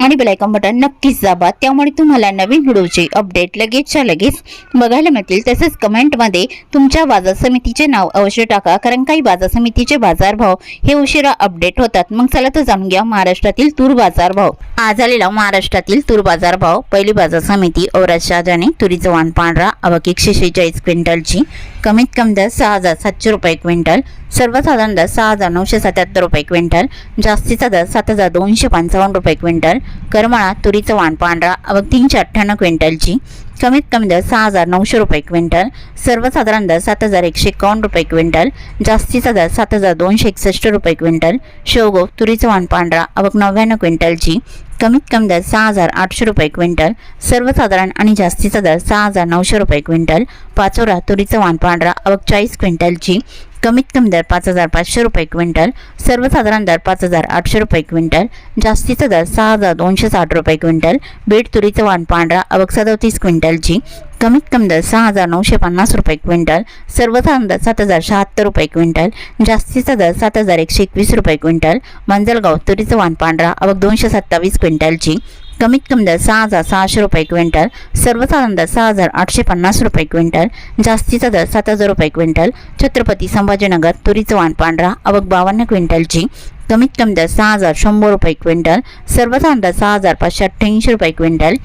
आणि bell icon button नक्कीच दाबा. त्यामुळे तुम्हाला नवीन व्हिडिओचे अपडेट लगेचच्या लगेच बघायला मिळतील. तसेच कमेंटमध्ये तुमच्या बाजार समितीचे नाव अवश्य टाका कारण काही बाजार समितीचे बाजारभाव हे उशिरा अपडेट होतात. मग चला तर जाणून घ्या महाराष्ट्रातील तूर बाजारभाव आज आलेला महाराष्ट्रातील तूर बाजारभाव पहिली बाजार समिती औरत शहाजाने तुरीचं वाण पांढरा अवक एकशे शेहेचाळीस क्विंटलची. कमीत कमी दर सहा हजार सातशे रुपये क्विंटल. सर्वसाधारण दर सहा हजार नऊशे सत्याहत्तर रुपये क्विंटल. जास्तीचा दर सात हजार दोनशे पंचावन्न रुपये क्विंटल. करमाळा तुरीचं वाण पांढरा अवघ तीनशे अठ्ठ्याण्णव क्विंटलची. कमीत कमी दर सहा हजार नऊशे रुपये क्विंटल. सर्वसाधारण दर सात हजार एकशे एकावन्न रुपये क्विंटल. जास्तीचा दर सात हजार दोनशे एकसष्ट रुपये क्विंटल. शेवगो तुरीचं वाण पांढरा अवघ नव्याण्णव क्विंटलची. कमीत कमी दर सहा हजार आठशे रुपये क्विंटल. सर्वसाधारण आणि जास्तीचा दर सहा हजार नऊशे रुपये क्विंटल. पाचोरा तुरीचं वाण पांढरा अवघ चाळीस क्विंटलची. कमीत कमी दर पाच हजार पाचशे रुपये क्विंटल सर्वसाधारण दर पाच हजार आठशे रुपये क्विंटल जास्तीचा दर सहा हजार दोनशे साठ रुपये क्विंटल बीड तुरीचं वाण पांढरा अवघ सदोतीस क्विंटलची कमीत कमी दर सहा हजार नऊशे पन्नास रुपये क्विंटल सर्वसाधारण दर सात हजार शहात्तर रुपये क्विंटल जास्तीचा दर सात हजार एकशे एकवीस रुपये क्विंटल मंजलगाव तुरीचं वाण पांढरा अवघ दोनशे सत्तावीस क्विंटलची कमीत कमी दर सहा हजार सहाशे रुपये क्विंटल सर्वसाधारण दर सहा हजार आठशे पन्नास रुपये क्विंटल जास्तीचा दर सात हजार रुपये क्विंटल छत्रपती संभाजीनगर तुरीचं वाण पांढरा अवघ बावन्न क्विंटलची कमीत कमी दर सहा हजार शंभर रुपये क्विंटल सर्वसाधारण दर सहा हजार पाचशे अठ्ठ्याऐंशी रुपये क्विंटल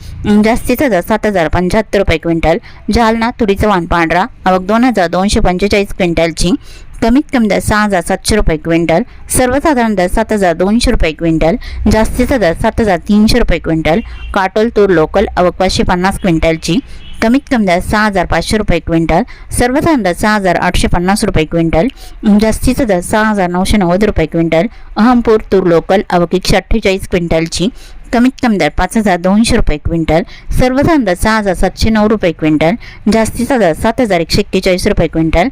जास्तीचा दर सात हजार पंच्याहत्तर रुपये क्विंटल जालना तुरीचं वाण पांढरा अवघ दोन हजार दोनशे पंचेचाळीस क्विंटलची कमीत कमी दर सहा हजार सातशे रुपये क्विंटल सर्वसाधारण दर सात हजार दोनशे रुपये क्विंटल जास्तीचा दर सात हजार तीनशे रुपये क्विंटल काटोल तूर लोकल अवघ पाचशे पन्नास क्विंटलची कमीत कमी दर सहा हजार पाचशे रुपये क्विंटल सर्वसाधारण दर सहा हजार आठशे पन्नास रुपये क्विंटल जास्तीचा दर सहा हजार नऊशे नव्वद रुपये क्विंटल अहमपूर तूर लोकल अवघ एकशे अठ्ठेचाळीस क्विंटलची कमीत कमी दर पाच हजार दोनशे रुपये क्विंटल सर्वसाधारण दर सहा हजार सातशे नऊ रुपये क्विंटल जास्तीचा दर सात हजार एकशे एक्केचाळीस रुपये क्विंटल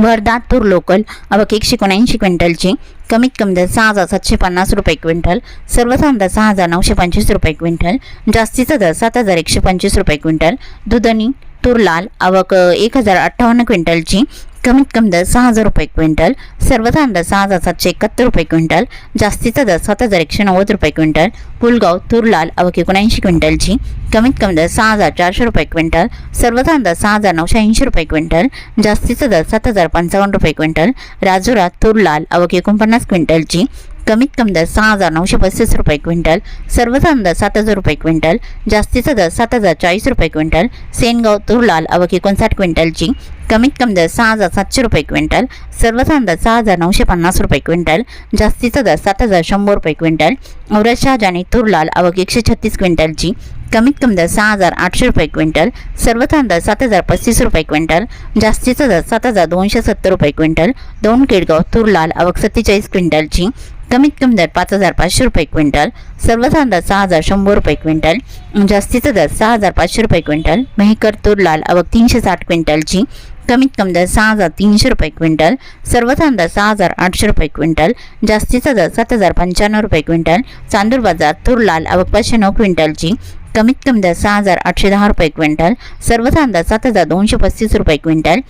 वर्धा तूर लोकल अवक एकशे एकोणऐंशी क्विंटलची कमीत कमी दर सहा हजार सातशे पन्नास रुपये क्विंटल सर्वसाधारण दर सहा हजार नऊशे पंचवीस रुपये क्विंटल जास्तीचा दर सात हजार एकशे पंचवीस रुपये क्विंटल दुधनी तूर लाल आवक एक हजार अठ्ठावन्न क्विंटलची कमीत कमी दर सहा हजार रुपये क्विंटल सर्वसाधारण दर सहा हजार सातशे एकाहत्तर रुपये क्विंटल जास्तीचा दर सात हजार एकशे नव्वद रुपये क्विंटल पुलगाव तुरलाल लाल एकोणऐंशी क्विंटलची कमीत कमी दर सहा हजार चारशे रुपये क्विंटल सर्वसाधारण दर सहा हजार नऊशे ऐंशी रुपये क्विंटल जास्तीचा दर सात हजार पंचावन्न रुपये क्विंटल राजुरा तुरलाल लाल एकोणपन्नास क्विंटलची कमीत कमी दर सहा हजार नऊशे पस्तीस रुपये क्विंटल सर्वसाधारण दर सात हजार रुपये क्विंटल जास्तीचा दर सात हजार चाळीस रुपये क्विंटल सेनगाव तुरलाल लाल एकोणसाठ क्विंटलची कमीत कमी दर सहा हजार सातशे रुपये क्विंटल सर्वसाधारण दर सहा हजार नऊशे पन्नास रुपये क्विंटल जास्तीचा दर सात हजार शंभर रुपये क्विंटल औरत शहाजानी तुरलाल लाल एकशे छत्तीस क्विंटलची कमीत कमी दर सहा हजार आठशे रुपये क्विंटल सर्वसाधारण दर सात हजार पस्तीस रुपये क्विंटल जास्तीचा दर सात हजार दोनशे सत्तर रुपये क्विंटल दोन केडगाव तुरलाल लाल सत्तेचाळीस क्विंटलची कमीत कमी दर पाच हजार पाचशे रुपये क्विंटल सर्वसाधारण दर सहा हजार शंभर रुपये क्विंटल जास्तीचा दर सहा हजार पाचशे रुपये क्विंटल मेहकर तूर लाल अवक तीनशे साठ क्विंटलची कमीत कमी दर सहा हजार तीनशे रुपये क्विंटल सर्वसाधारण दर सहा हजार आठशे रुपये क्विंटल जास्तीचा दर सात हजार पंच्याण्णव रुपये क्विंटल चांदूर बाजार तूर लाल अवक पाचशे नऊ क्विंटलची कमीत कमी दर सहा हजार आठशे दहा रुपये क्विंटल सर्वसाधारण दर सात हजार दोनशे पस्तीस रुपये क्विंटल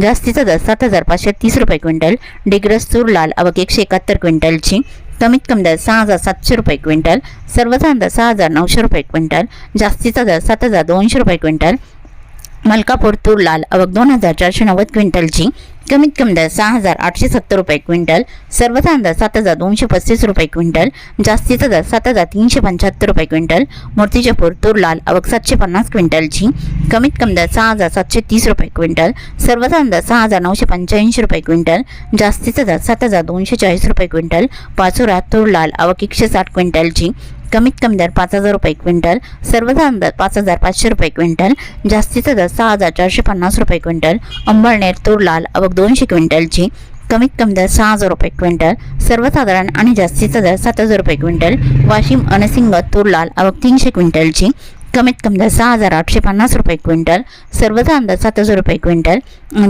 जास्तीचा दर सात हजार पाचशे तीस रुपये क्विंटल डिग्रस तूर लाल अवक एकशे एकाहत्तर क्विंटलची कमीत कमी दर सहा हजार सातशे रुपये क्विंटल सर्वसाधारण दर सहा हजार नऊशे रुपये क्विंटल जास्तीचा दर सात हजार दोनशे रुपये क्विंटल मलकापूर तूर लाल अवघ दोन हजार चारशे नव्वद क्विंटलची कमीत कमी दर सहा हजार आठशे सत्तर रुपये क्विंटल सर्वसाधारण दर सात हजार दोनशे पस्तीस रुपये क्विंटल जास्तीचा दर सात हजार तीनशे पंच्याहत्तर रुपये क्विंटल मूर्तिजापूर तूर लाल अवघ सातशे पन्नास क्विंटलची कमीत कमी दर सहा हजार सातशे तीस रुपये क्विंटल सर्वसाधारण दर सहा हजार नऊशे पंच्याऐंशी रुपये क्विंटल जास्तीचा दर सात हजार दोनशे चाळीस रुपये क्विंटल पाचोरा तूर लाल अवघ एकशे साठ क्विंटलची कमीत कमी दर पाच हजार रुपये क्विंटल सर्वसाधारण दर पाच हजार पाचशे रुपये क्विंटल जास्तीचा दर सहा हजार चारशे पन्नास रुपये क्विंटल अंबळनेर तूर लाल अवघ दोनशे क्विंटलची कमीत कमी दर सहा हजार रुपये क्विंटल सर्वसाधारण आणि जास्तीचा दर सात हजार रुपये क्विंटल वाशिम अनसिंग तूर लाल अवघ तीनशे क्विंटलची कमीत कमी दर सहा हजार आठशे पन्नास रुपये क्विंटल सर्वचा अंदाज सात हजार रुपये क्विंटल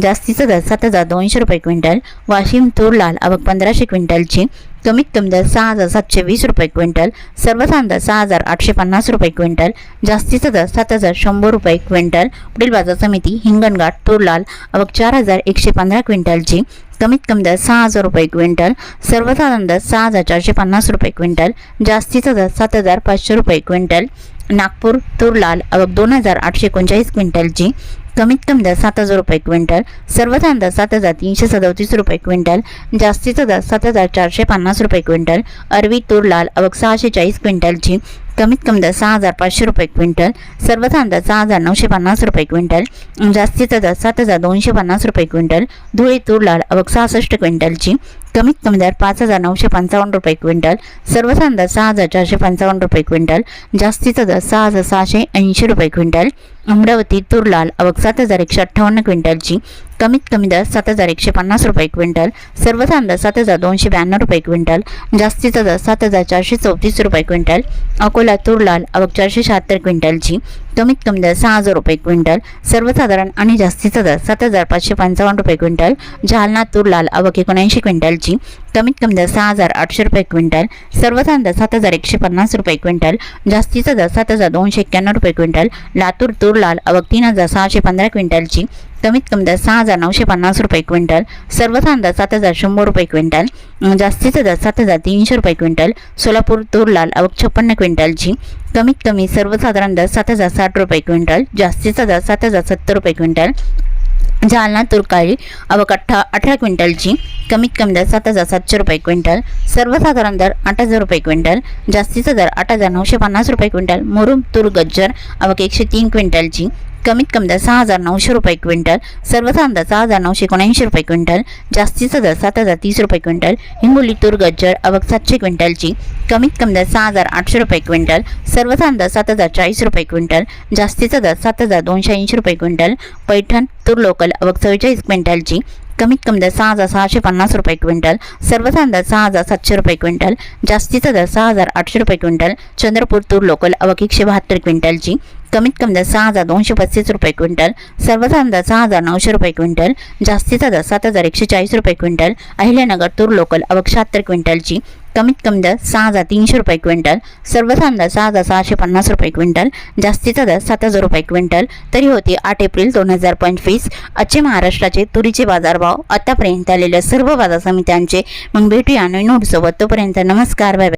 जास्तीचा दर सात हजार दोनशे रुपये क्विंटल वाशिम तूर लाल आवक पंधराशे क्विंटलची कमीत कमी दर सहा हजार सातशे वीस रुपये क्विंटल सर्वसाधारण दर सहा हजार आठशे पन्नास रुपये क्विंटल जास्तीचा दर सात हजार शंभर रुपये क्विंटल पुढील बाजार समिती हिंगणघाट तुरलाल अवघ चार हजार एकशे पंधरा क्विंटलची कमीत कमी दर सहा हजार रुपये क्विंटल सर्वसाधारण दर सहा हजार चारशे पन्नास रुपये क्विंटल जास्तीचा दर सात हजार पाचशे रुपये क्विंटल नागपूर तुरलाल अवघ दोन हजार आठशे एकोणचाळीस क्विंटलची कमीत कमी दर सात हजार रुपये क्विंटल सर्वसाधारण दर सात हजार तीनशे सदतीस रुपये क्विंटल जास्तीचा दर सात हजार चारशे पन्नास रुपये क्विंटल अरवी तूर लाल अवक सहाशे चाळीस क्विंटलची कमीत कमी दर सहा हजार पाचशे रुपये क्विंटल सर्वसाधारण दर सहा हजार नऊशे पन्नास रुपये क्विंटल जास्तीचा दर सात हजार दोनशे पन्नास रुपये क्विंटल धुळे तूर लाल अवक सहासष्ट क्विंटलची कमीत कमी दर पाच हजार नऊशे पंचावन्न रुपये क्विंटल सर्वसाधारण दर सहा हजार चारशे पंचावन्न रुपये क्विंटल जास्तीचा दर सहा हजार सहाशे ऐंशी रुपये क्विंटल अमरावती तूर लाल अवक सात हजार एकशे अठ्ठावन्न क्विंटलची कमीत कमी दर सात हजार एकशे पन्नास रुपये क्विंटल सर्वसाधारण दर सात हजार दोनशे ब्याण्णव रुपये क्विंटल जास्तीचा दर सात हजार चारशे चौतीस रुपये क्विंटल अकोला तूर लाल चारशे शहात्तर क्विंटलची कमीत कमी दर सहा हजार रुपये क्विंटल सर्वसाधारण आणि जास्तीचा दर सात हजार पाचशे पंचावन्न रुपये क्विंटल जालना तूर लाल एकोणऐंशी क्विंटलची कमीत कमी दर सहा हजार आठशे रुपये क्विंटल सर्वसाधारण दर सात हजार एकशे पन्नास रुपये क्विंटल जास्तीचा दर सात हजार दोनशे एक्क्याण्णव रुपये क्विंटल लातूर तूर लाल अवक तीन हजार सहाशे पंधरा क्विंटलची कमीत कमी दर सहा हजार नऊशे पन्नास रुपये क्विंटल सर्वसाधारण दर सात हजार शंभर रुपये क्विंटल जास्तीचा दर सात हजार तीनशे रुपये क्विंटल सोलापूर तूर लाल अवक छप्पन्न क्विंटलची कमीत कमी सर्वसाधारण दर सात हजार साठ रुपये क्विंटल जास्तीचा दर सात हजार सत्तर रुपये क्विंटल जालना तुरकाळी अवकठ्ठा अठ्ठा अठरा क्विंटलची कमीत कमी दर सात हजार सातशे रुपये क्विंटल सर्वसाधारण दर आठ हजार रुपये क्विंटल जास्तीचा दर आठ हजार नऊशे पन्नास रुपये क्विंटल मुरुम तूर गज्जर अवक एकशे तीन क्विंटलची कमीत कमी दर सहा हजार नऊशे रुपये क्विंटल सर्वसाधारण दर सहा हजार नऊशे एकोणऐंशी रुपये क्विंटल जास्तीचा दर सात हजार तीस रुपये क्विंटल हिंगोली तूर गज्जर अवघ सातशे क्विंटलची कमीत कमी दर सहा हजार आठशे रुपये क्विंटल सर्वसाधारण दर सात हजार चाळीस रुपये क्विंटल जास्तीचा दर सात हजार दोनशे ऐंशी रुपये क्विंटल पैठण तूर लोकल अवघ चव्वेचाळीस क्विंटलची कमीत कमी दर सहा हजार सहाशे पन्नास रुपये क्विंटल सर्वसाधारण दर सहा हजार सातशे रुपये क्विंटल जास्तीचा दर सहा हजार आठशे रुपये क्विंटल चंद्रपूर तूर लोकल अवघ एकशे बहात्तर क्विंटलची कमीत कमी दर सहा हजार दोनशे पस्तीस रुपये क्विंटल सर्वसाधारण दर सहा हजार नऊशे रुपये क्विंटल जास्तीचा दर सात हजार एकशे चाळीस रुपये क्विंटल अहिल्यानगर तूर लोकल अवक्षाहत्तर क्विंटलची कमीत कमी दर सहा हजार तीनशे रुपये क्विंटल सर्वसाधारण दर सहा हजार सहाशे पन्नास रुपये क्विंटल जास्तीचा दर सात हजार रुपये क्विंटल तरी होती आठ एप्रिल दोन हजार पंचवीस आजचे महाराष्ट्राचे तुरीचे बाजारभाव आतापर्यंत आलेल्या सर्व बाजार समित्यांचे मग भेटूया नवीन नोटसोबत तोपर्यंत नमस्कार बाय.